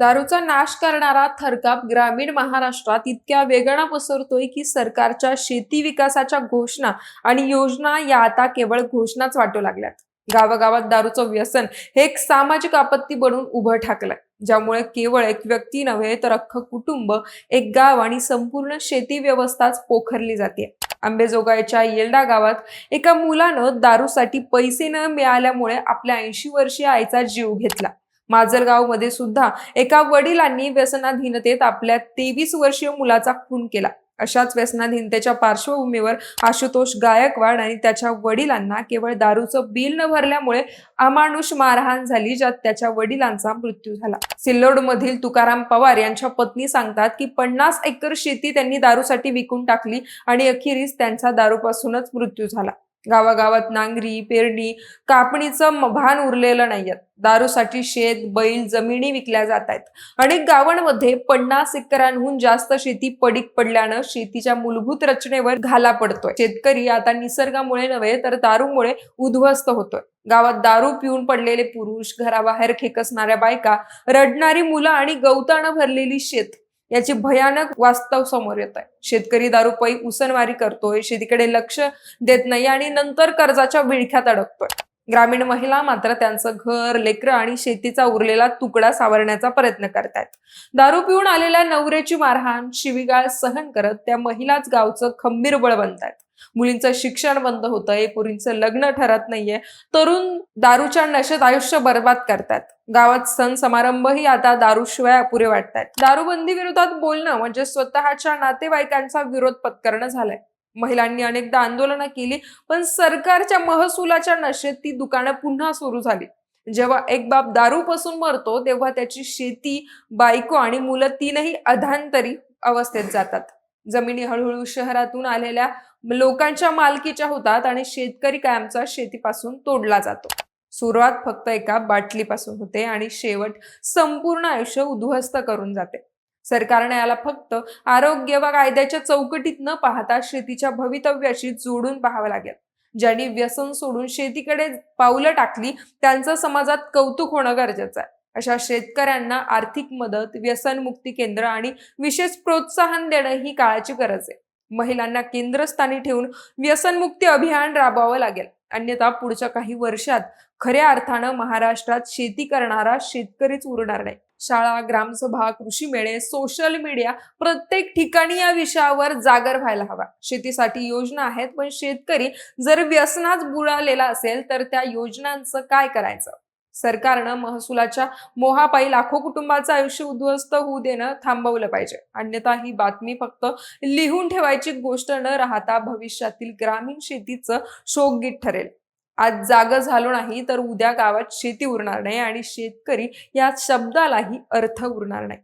दारूचा नाश करणारा थरकाप ग्रामीण महाराष्ट्रात इतक्या वेगानं पसरतोय की सरकारच्या शेती विकासाच्या घोषणा आणि योजना या आता केवळ घोषणाच वाटू लागल्यात. गावागावात दारूचं व्यसन हे एक सामाजिक आपत्ती बनून उभं ठाकलंय. ज्यामुळे केवळ एक व्यक्ती नव्हे तर अख्खं कुटुंब एक गाव आणि संपूर्ण शेती व्यवस्थाच पोखरली जाते आंबेजोगाईच्या येलडा गावात एका मुलानं दारूसाठी पैसे न मिळाल्यामुळे आपल्या ऐंशी वर्षीय आईचा जीव घेतला. माजलगावमध्ये सुद्धा एका वडिलांनी व्यसनाधीनतेत आपल्या तेवीस वर्षीय मुलाचा खून केला. अशाच व्यसनाधीनतेच्या पार्श्वभूमीवर आशुतोष गायकवाड आणि त्याच्या वडिलांना केवळ दारूचं बिल न भरल्यामुळे अमानुष मारहाण झाली ज्यात त्याच्या वडिलांचा मृत्यू झाला. सिल्लोडमधील तुकाराम पवार यांच्या पत्नी सांगतात की पन्नास एकर शेती त्यांनी दारूसाठी विकून टाकली आणि अखेरीस त्यांचा दारूपासूनच मृत्यू झाला. गावागावात नांगरी पेरणी कापणीचं भान उरलेलं नाहीये दारूसाठी शेत बैल जमिनी विकल्या जात आहेत. अनेक गावांमध्ये पन्नास एकरांहून जास्त शेती पडीक पडल्यानं शेतीच्या मूलभूत रचनेवर घाला पडतोय. शेतकरी आता निसर्गामुळे नव्हे तर दारूमुळे उद्ध्वस्त होतोय. गावात दारू पिऊन पडलेले पुरुष घराबाहेर खेकसणाऱ्या बायका रडणारी मुलं आणि गवतानं भरलेली शेत याची भयानक वास्तव समोर येत आहे शेतकरी दारूपायी उसनवारी करतोय शेतीकडे लक्ष देत नाही आणि नंतर कर्जाच्या विळख्यात अडकतोय. ग्रामीण महिला मात्र त्यांचं घर लेकरं आणि शेतीचा उरलेला तुकडा सावरण्याचा प्रयत्न करतायत. दारू पिऊन आलेल्या नवऱ्याची मारहाण शिवीगाळ सहन करत त्या महिलाच गावचं खंबीर बळ बनतायत. मुलींचं शिक्षण बंद होतंय पोरींचं लग्न ठरत नाहीये. तरुण दारूच्या नशेत आयुष्य बर्बाद करतात. गावात सण समारंभही आता दारूशिवाय अपुरे वाटतात दारूबंदी विरोधात बोलणं म्हणजे स्वतःच्या नातेवाईकांचा विरोध पत्करणं झालंय. महिलांनी अनेकदा आंदोलनं केली पण सरकारच्या महसुलाच्या नशेत ती दुकानं पुन्हा सुरू झाली. जेव्हा एक बाप दारूपासून मरतो तेव्हा त्याची शेती बायको आणि मुलं तीनही अधांतरी अवस्थेत जातात. जमिनी हळूहळू शहरातून आलेल्या लोकांच्या मालकीच्या होतात आणि शेतकरी कायमचा शेतीपासून तोडला जातो. सुरुवात फक्त एका बाटलीपासून होते आणि शेवट संपूर्ण आयुष्य उद्ध्वस्त करून जाते. सरकारने याला फक्त आरोग्य व कायद्याच्या चौकटीत न पाहता शेतीच्या भवितव्याशी जोडून पाहावं लागेल. ज्यांनी व्यसन सोडून शेतीकडे पावलं टाकली त्यांचं समाजात कौतुक होणं गरजेचं आहे. अशा शेतकऱ्यांना आर्थिक मदत व्यसनमुक्ती केंद्र आणि विशेष प्रोत्साहन देणं ही काळाची गरज आहे. महिलांना केंद्रस्थानी ठेवून व्यसनमुक्ती अभियान राबवावं लागेल. अन्यथा पुढच्या काही वर्षात खऱ्या अर्थानं महाराष्ट्रात शेती करणारा शेतकरीच उरणार नाही. शाळा ग्रामसभा कृषी मेळे सोशल मीडिया प्रत्येक ठिकाणी या विषयावर जागर व्हायला हवा. शेतीसाठी योजना आहेत पण शेतकरी जर व्यसनात बुडालेला असेल तर त्या योजनांचं काय करायचं? सरकारनं महसुलाच्या मोहापायी लाखो कुटुंबाचं आयुष्य उद्ध्वस्त होऊ देणं थांबवलं पाहिजे. अन्यथा ही बातमी फक्त लिहून ठेवायची गोष्ट न राहता भविष्यातील ग्रामीण शेतीचं शोकगीत ठरेल. आज जाग झालो नाही तर उद्या गावात शेती उरणार नाही आणि शेतकरी या शब्दालाही अर्थ उरणार नाही.